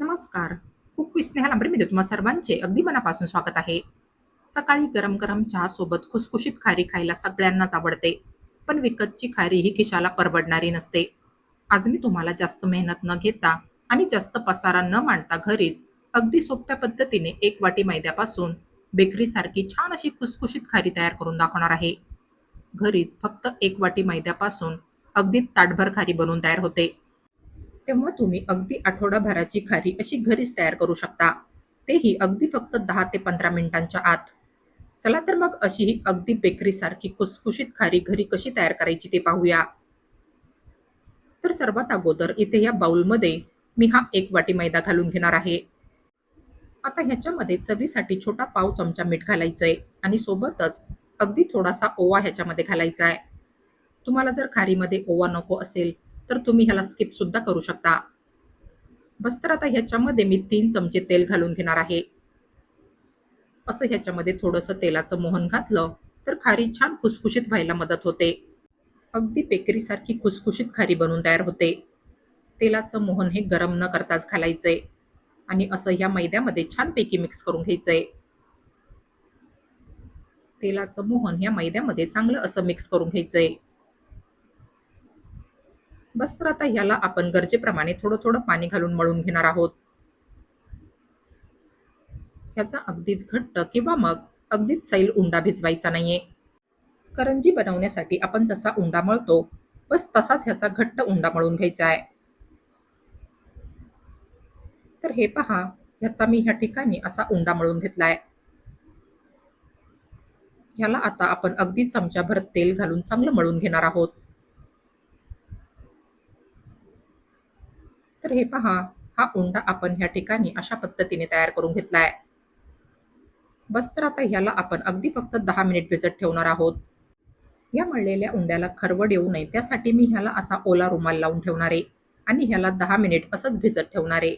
नमस्कार. Cook with Sneha लांबरेमध्ये तुम्हा सर्वांचे अगदी मनापासून स्वागत आहे. सकाळी गरम गरम चहा सोबत खुसखुशीत खारी खायला सगळ्यांनाच आवडते पण विकतची खारी ही खिशाला परवडणारी नसते. आज मी तुम्हाला जास्त मेहनत न घेता आणि जास्त पसारा न मांडता घरीच अगदी सोप्या पद्धतीने एक वाटी मैद्यापासून बेकरीसारखी छान अशी खुसखुशीत खारी तयार करून दाखवणार आहे. घरीच फक्त एक वाटी मैद्यापासून अगदी ताटभर खारी बनवून तयार होते. तेव्हा तुम्ही अगदी आठवडाभराची खारी अशी घरीच तयार करू शकता. तेही अगदी फक्त दहा ते पंधरा मिनिटांच्या आत. चला तर मग अशी ही अगदी बेकरीसारखी खुसखुशीत खारी घरी कशी तयार करायची ते पाहूया. तर सर्वात अगोदर इथे या बाउलमध्ये मी हा एक वाटी मैदा घालून घेणार आहे. आता ह्याच्यामध्ये चवीसाठी छोटा पाव चमचा मीठ घालायचं आहे आणि सोबतच अगदी थोडासा ओवा ह्याच्यामध्ये घालायचा आहे तुम्हाला जर खारीमध्ये ओवा नको असेल तर तुम्ही ह्याला स्किप सुद्धा करू शकता. बस तर आता ह्याच्यामध्ये मी तीन चमचे तेल घालून घेणार आहे. असं ह्याच्यामध्ये थोडंसं तेलाचं मोहन घातलं तर खारी छान खुसखुशीत व्हायला मदत होते. अगदी बेकरीसारखी खुसखुशीत खारी बनवून तयार होते. तेलाचं मोहन हे गरम न करताच घालायचंय आणि असं ह्या मैद्यामध्ये छानपैकी मिक्स करून घ्यायचंय. तेलाचं मोहन ह्या मैद्यामध्ये चांगलं असं मिक्स करून घ्यायचंय. बस तर आता ह्याला आपण गरजेप्रमाणे थोडं थोडं पाणी घालून मळून घेणार आहोत. ह्याचा अगदीच घट्ट किंवा मग अगदीच सैल उंडा भिजवायचा नाहीये. करंजी बनवण्यासाठी आपण जसा उंडा मळतो बस तसाच ह्याचा घट्ट उंडा मळून घ्यायचा आहे. तर हे पहा ह्याचा मी ह्या ठिकाणी असा उंडा मळून घेतलाय. ह्याला आता आपण अगदी चमच्याभर तेल घालून चांगलं मळून घेणार आहोत. तर हे पहा हा उंडा आपण ह्या ठिकाणी अशा पद्धतीने तयार करून घेतलाय. बस तर आता ह्याला आपण अगदी फक्त दहा मिनिट भिजत ठेवणार आहोत. या मळलेल्या उंड्याला खरवड येऊ नये त्यासाठी मी ह्याला असा ओला रुमाल लावून ठेवणार आहे आणि ह्याला दहा मिनिट असंच भिजत ठेवणार. आहे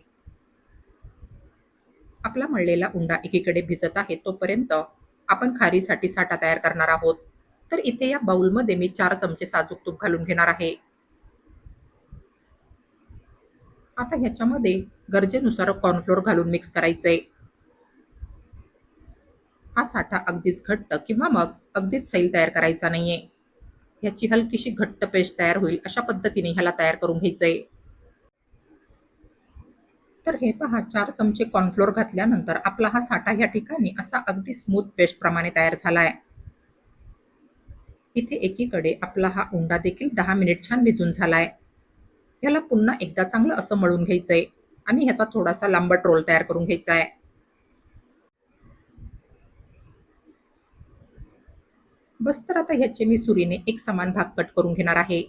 आपला मळलेला उंडा एकीकडे भिजत आहे तोपर्यंत आपण खारीसाठी साठा तयार करणार आहोत. तर इथे या बाउलमध्ये मी चार चमचे साजूक तूप घालून घेणार आहे. आता ह्याच्यामध्ये गरजेनुसार कॉर्नफ्लोअर घालून मिक्स करायचंय. हा साठा अगदीच घट्ट किंवा मग अगदीच सैल तयार करायचा नाहीये. ह्याची हलकीशी घट्ट पेस्ट तयार होईल अशा पद्धतीने ह्याला तयार करून घ्यायचंय. तर हे पहा चार चमचे कॉर्नफ्लोअर घातल्यानंतर आपला हा साठा ह्या ठिकाणी असा अगदी स्मूथ पेस्ट प्रमाणे तयार झालाय. इथे एकीकडे आपला हा उंडा देखील दहा मिनिट छान भिजून झालाय. ह्याला पुन्हा एकदा चांगलं असं मळून घ्यायचंय. आणि ह्याचा थोडासा लांबट रोल तयार करून घ्यायचा आहे बस तर आता ह्याचे मी सुरीने एक समान भाग कट करून घेणार आहे.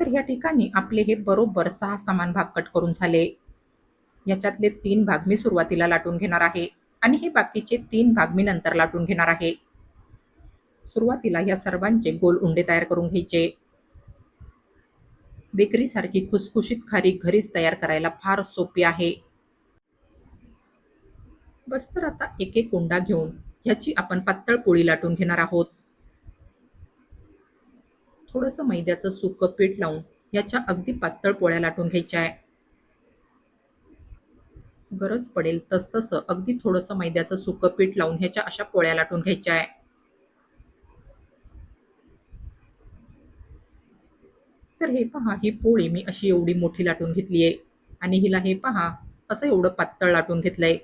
तर ह्या ठिकाणी आपले हे बरोबर सहा समान भाग कट करून झाले. याच्यातले तीन भाग मी सुरुवातीला लाटून घेणार आहे. आणि हे बाकीचे तीन भाग मी नंतर लाटून घेणार आहे. सुरुवातीला या सर्वांचे गोल उंडे तयार करून घ्यायचे. बेकरीसारखी खुसखुशीत खारी घरीच तयार करायला फार सोपी आहे. बस तर आता एक एक उंडा घेऊन ह्याची आपण पातळ पोळी लाटून घेणार आहोत. थोडंसं मैद्याचं सुकं पीठ लावून याच्या अगदी पातळ पोळ्या लाटून घ्यायच्या आहे. गरज पडेल तसतसं अगदी थोडंसं मैद्याचं सुकं पीठ लावून ह्याच्या अशा पोळ्या लाटून घ्यायच्या आहे. तर हे पहा ही पोळी मी अशी एवढी मोठी लाटून घेतली आहे. आणि हिला हे पहा असं एवढं पातळ लाटून घेतलंय.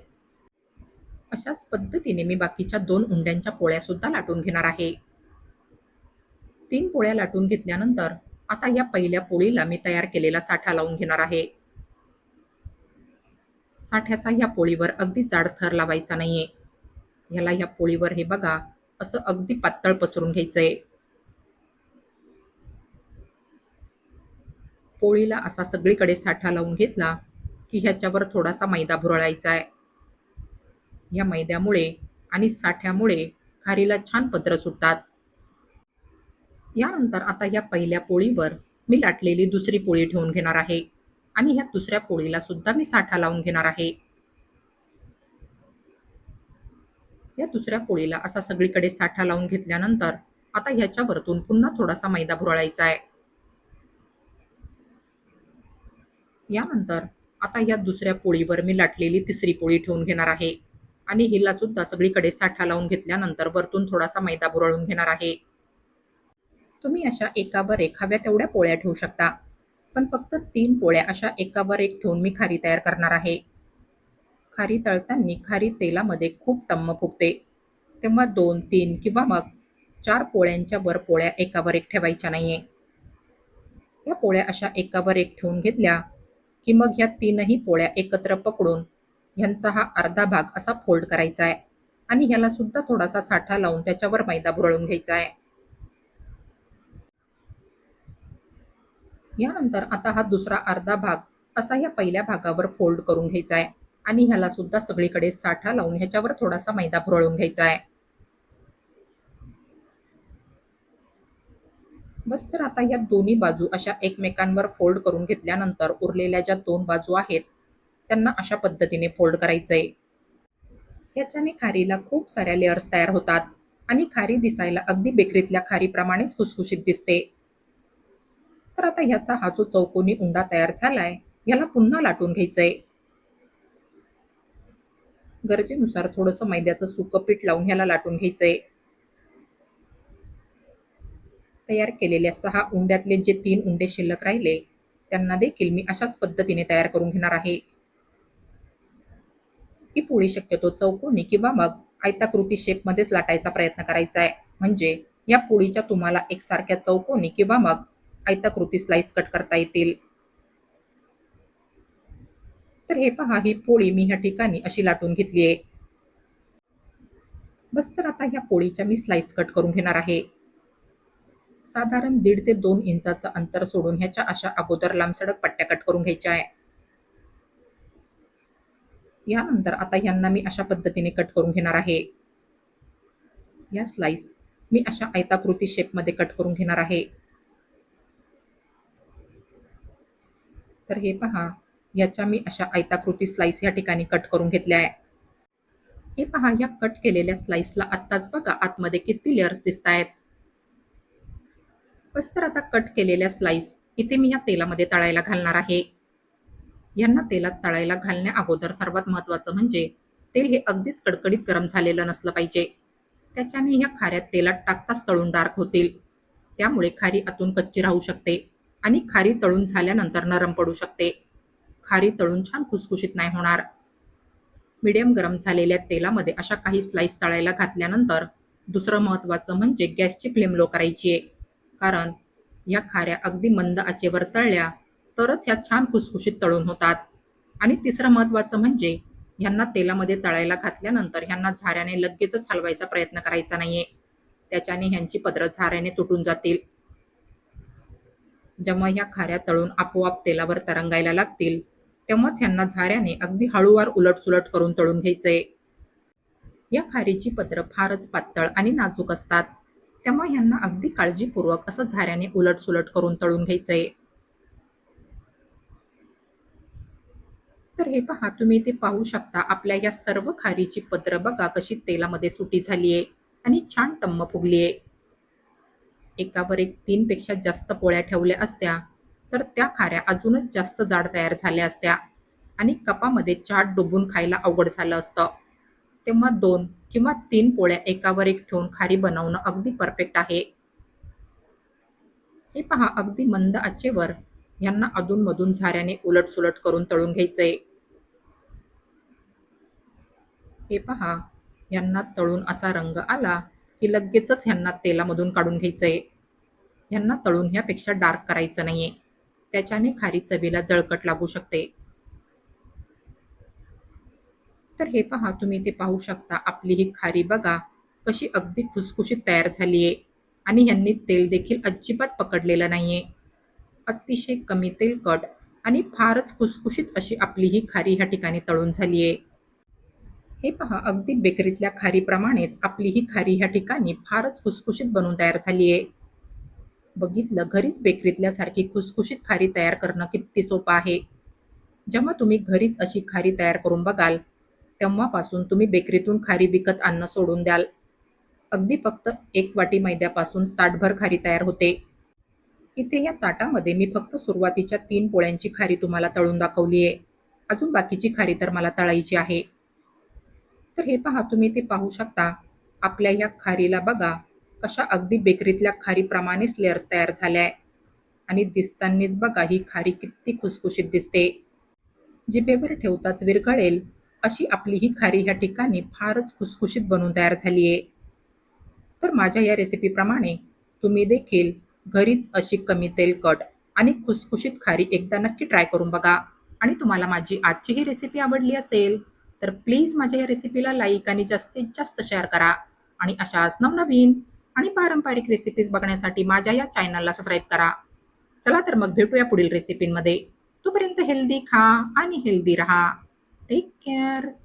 अशाच पद्धतीने मी बाकीच्या दोन उंड्यांच्या पोळ्या सुद्धा लाटून घेणार आहे. तीन पोळ्या लाटून घेतल्यानंतर आता या पहिल्या पोळीला मी तयार केलेला साठा लावून घेणार आहे. साठ्याचा ह्या पोळीवर अगदी जाड थर लावायचा नाहीये. ह्याला ह्या पोळीवर हे बघा असं अगदी पातळ पसरून घ्यायचंय. पोळीला असा सगळीकडे साठा लावून घेतला की ह्याच्यावर थोडासा मैदा भुरळायचा आहे या मैद्यामुळे आणि साठ्यामुळे खारीला छान पत्र सुटतात. यानंतर आता या पहिल्या पोळीवर मी लाटलेली दुसरी पोळी ठेवून घेणार आहे आणि ह्या दुसऱ्या पोळीला सुद्धा मी साठा लावून घेणार आहे. या दुसऱ्या पोळीला असा सगळीकडे साठा लावून घेतल्यानंतर आता ह्याच्यावरतून पुन्हा थोडासा मैदा भुरळायचा आहे यानंतर आता या दुसऱ्या पोळीवर मी लाटलेली तिसरी पोळी ठेवून घेणार आहे. आणि हिला सुद्धा सगळीकडे साठा लावून घेतल्यानंतर वरतून थोडासा मैदा बुरळून घेणार आहे. तुम्ही अशा एकावर एक हव्या तेवढ्या पोळ्या ठेवू शकता. पण फक्त तीन पोळ्या अशा एकावर एक ठेवून मी खारी तयार करणार आहे. खारी तळताना खारी तेलामध्ये खूप टम्म फुगते. तेव्हा दोन तीन किंवा मग चार पोळ्यांच्या वर पोळ्या एकावर एक ठेवायच्या नाहीये. या पोळ्या अशा एकावर एक ठेवून घेतल्या की मग ह्या तीनही पोळ्या एकत्र पकडून ह्यांचा हा अर्धा भाग असा फोल्ड करायचा आहे. आणि ह्याला सुद्धा थोडासा साठा लावून त्याच्यावर मैदा बुरळून घ्यायचा आहे. यानंतर आता हा दुसरा अर्धा भाग असा या पहिल्या भागावर फोल्ड करून घ्यायचा आहे. आणि ह्याला सुद्धा सगळीकडे साठा लावून ह्याच्यावर थोडासा मैदा भुरळून घ्यायचा आहे. बस तर आता या दोन्ही बाजू अशा एकमेकांवर फोल्ड करून घेतल्यानंतर उरलेल्या ज्या दोन बाजू आहेत त्यांना अशा पद्धतीने फोल्ड करायचंय. याच्याने खारीला खूप साऱ्या लेअर्स तयार होतात आणि खारी दिसायला अगदी बेकरीतल्या खारीप्रमाणेच खुसखुशीत दिसते. तर आता ह्याचा हा जो चौकोनी उंडा तयार झालाय याला पुन्हा लाटून घ्यायचंय. गरजेनुसार थोडंसं मैद्याचं सुकं पीठ लावून ह्याला लाटून घ्यायचंय. तयार केलेल्या सहा उंड्यातले जे तीन उंडे शिल्लक राहिले त्यांना देखील मी अशाच पद्धतीने तयार करून घेणार आहे. ही पोळी शक्यतो चौकोनी किंवा मग आयताकृती शेपमध्येच लाटायचा प्रयत्न करायचा आहे. म्हणजे या पोळीच्या तुम्हाला एकसारख्या चौकोनी किंवा मग आयताकृती स्लाइस कट करता येतील. तर हे पहा ही पोळी मी ह्या ठिकाणी अशी लाटून घेतली आहे. बस तर आता ह्या पोळीच्या मी स्लाइस कट करून घेणार आहे. साधारण दीड ते दोन इंचाचं अंतर सोडून ह्याच्या अशा अगोदर लांबसडक पट्ट्या कट करून घ्यायच्या आहे. यानंतर आता यांना मी अशा पद्धतीने कट करून घेणार आहे. या स्लाइस मी अशा आयताकृती शेपमध्ये कट करून घेणार आहे. तर हे पहा याच्या मी अशा आयताकृती स्लाइस या ठिकाणी कट करून घेतल्या आहे. हे पहा या कट केलेल्या स्लाइसला आत्ताच बघा आतमध्ये किती लेअर्स दिसत आहेत बस तर आता कट केलेल्या स्लाइस. इथे मी या तेलामध्ये तळायला घालणार आहे. यांना तेलात तळायला घालण्या अगोदर सर्वात महत्त्वाचं म्हणजे तेल हे अगदीच कडकडीत गरम झालेलं नसलं पाहिजे. त्याच्याने ह्या खाऱ्यात तेलात टाकताच तळून डार्क होतील. त्यामुळे खारी आतून कच्ची राहू शकते आणि खारी तळून झाल्यानंतर नरम पडू शकते. खारी तळून छान खुसखुशीत नाही होणार. मिडियम गरम झालेल्या तेलामध्ये अशा काही स्लाइस तळायला घातल्यानंतर दुसरं महत्त्वाचं म्हणजे गॅसची फ्लेम लो करायची आहे. कारण या खाऱ्या अगदी मंद आचेवर तळल्या तरच ह्या छान खुसखुशीत तळून होतात. आणि तिसरं महत्त्वाचं म्हणजे ह्यांना तेलामध्ये तळायला घातल्यानंतर ह्यांना झाऱ्याने लगेचच हलवायचा प्रयत्न करायचा नाहीये. त्याच्याने ह्यांची पदरं झाऱ्याने तुटून जातील. जेव्हा ह्या खाऱ्या तळून आपोआप तेलावर तरंगायला लागतील तेव्हाच ह्यांना झाऱ्याने अगदी हळूवार उलटसुलट करून तळून घ्यायचंय. या खारीची पत्र फारच पातळ आणि नाजूक असतात. तेव्हा ह्यांना अगदी काळजीपूर्वक असं झाऱ्याने उलटसुलट करून तळून घ्यायचंय. तर हे पहा तुम्ही इथे पाहू शकता आपल्या या सर्व खारीची पत्र बघा कशी तेलामध्ये सुटी झालीये आणि छान टम्म फुगलीये. एकावर एक तीन पेक्षा जास्त पोळ्या ठेवल्या असत्या तर त्या खाऱ्या अजूनच जास्त जाड तयार झाल्या असत्या आणि कपामध्ये चाट डुबून खायला अवघड झालं असतं. तेव्हा दोन किंवा तीन पोळ्या एकावर एक ठेवून खारी बनवणं अगदी परफेक्ट आहे. हे पहा अगदी मंद आचेवर यांना अधूनमधून झाऱ्याने उलटसुलट करून तळून घ्यायचंय. हे पहा यांना तळून असा रंग आला की लगेचच ह्यांना तेलामधून काढून घ्यायचंय. ह्यांना तळून ह्यापेक्षा डार्क करायचं नाहीये. त्याच्याने खारी चवीला जळकट लागू शकते. तर हे पहा तुम्ही ते पाहू शकता. आपली ही खारी बघा कशी अगदी खुसखुशीत तयार झालीये आणि यांनी तेल देखील अजिबात पकडलेलं नाहीये. अतिशय कमी तेलकट आणि फारच खुसखुशीत अशी आपली ही खारी ह्या ठिकाणी तळून झालीये हे पहा अगदी बेकरीतल्या खारीप्रमाणेच आपली ही खारी ह्या ठिकाणी फारच खुसखुशीत बनवून तयार झालीये बघितलं घरीच बेकरीतल्यासारखी खुसखुशीत खारी तयार करणं किती सोपं आहे. जेव्हा तुम्ही घरीच अशी खारी तयार करून बघाल तेव्हापासून तुम्ही बेकरीतून खारी विकत आणणं सोडून द्याल. अगदी फक्त एक वाटी मैद्यापासून ताटभर खारी तयार होते. इथे या ताटामध्ये मी फक्त सुरुवातीच्या तीन पोळ्यांची खारी तुम्हाला तळून दाखवली आहे अजून बाकीची खारी तर मला तळायची आहे. तर हे पहा तुम्ही ते पाहू शकता. आपल्या या खारीला बघा कशा अगदी बेकरीतल्या खारीप्रमाणेच लेअर्स तयार झाल्या आहे आणि दिसतानीच बघा ही खारी किती खुसखुशीत दिसते. जिभेवर ठेवताच विरघळेल. अशी आपली ही खारी ह्या ठिकाणी फारच खुसखुशीत बनून तयार झाली आहे. तर माझ्या या रेसिपीप्रमाणे तुम्ही देखील घरीच अशी कमी तेलकट आणि खुसखुशीत खारी एकदा नक्की ट्राय करून बघा. आणि तुम्हाला माझी आजची ही रेसिपी आवडली असेल तर प्लीज माझ्या या रेसिपीला लाईक आणि जास्तीत जास्त शेअर करा. आणि अशाच नवनवीन आणि पारंपरिक रेसिपीज बघण्यासाठी माझ्या या चॅनलला सबस्क्राईब करा. चला तर मग भेटूया पुढील रेसिपींमध्ये तोपर्यंत हेल्दी खा आणि हेल्दी राहा. take care